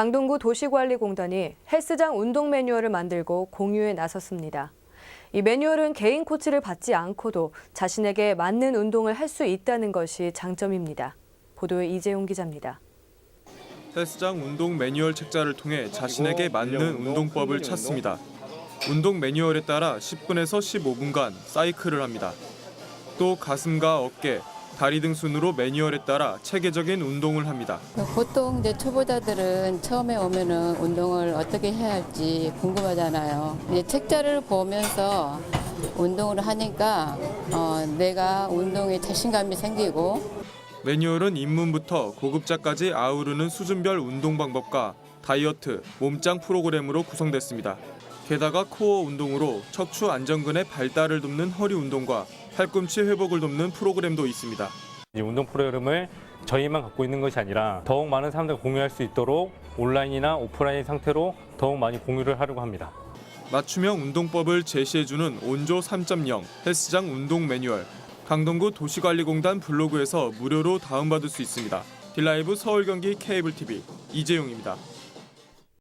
강동구 도시관리공단이 헬스장 운동 매뉴얼을 만들고 공유에 나섰습니다. 이 매뉴얼은 개인 코치를 받지 않고도 자신에게 맞는 운동을 할 수 있다는 것이 장점입니다. 보도에 이재용 기자입니다. 헬스장 운동 매뉴얼 책자를 통해 자신에게 맞는 운동법을 찾습니다. 운동 매뉴얼에 따라 10분에서 15분간 사이클을 합니다. 또 가슴과 어깨, 다리 등 순으로 매뉴얼에 따라 체계적인 운동을 합니다. 보통 이제 초보자들은 처음에 오면은 운동을 어떻게 해야 할지 궁금하잖아요. 이제 책자를 보면서 운동을 하니까 어, 내가 운동에 자신감이 생기고 매뉴얼은 입문부터 고급자까지 아우르는 수준별 운동 방법과 다이어트, 몸짱 프로그램으로 구성됐습니다. 게다가 코어 운동으로 척추 안정근의 발달을 돕는 허리 운동과 팔꿈치 회복을 돕는 프로그램도 있습니다. 이 운동 프로그램을 저희만 갖고 있는 것이 아니라 더욱 많은 사람들과 공유할 수 있도록 온라인이나 오프라인 상태로 더욱 많이 공유를 하려고 합니다. 맞춤형 운동법을 제시해주는 온조 3.0 헬스장 운동 매뉴얼 강동구 도시관리공단 블로그에서 무료로 다운받을 수 있습니다. 딜라이브 서울 경기 케이블 TV 이재용입니다.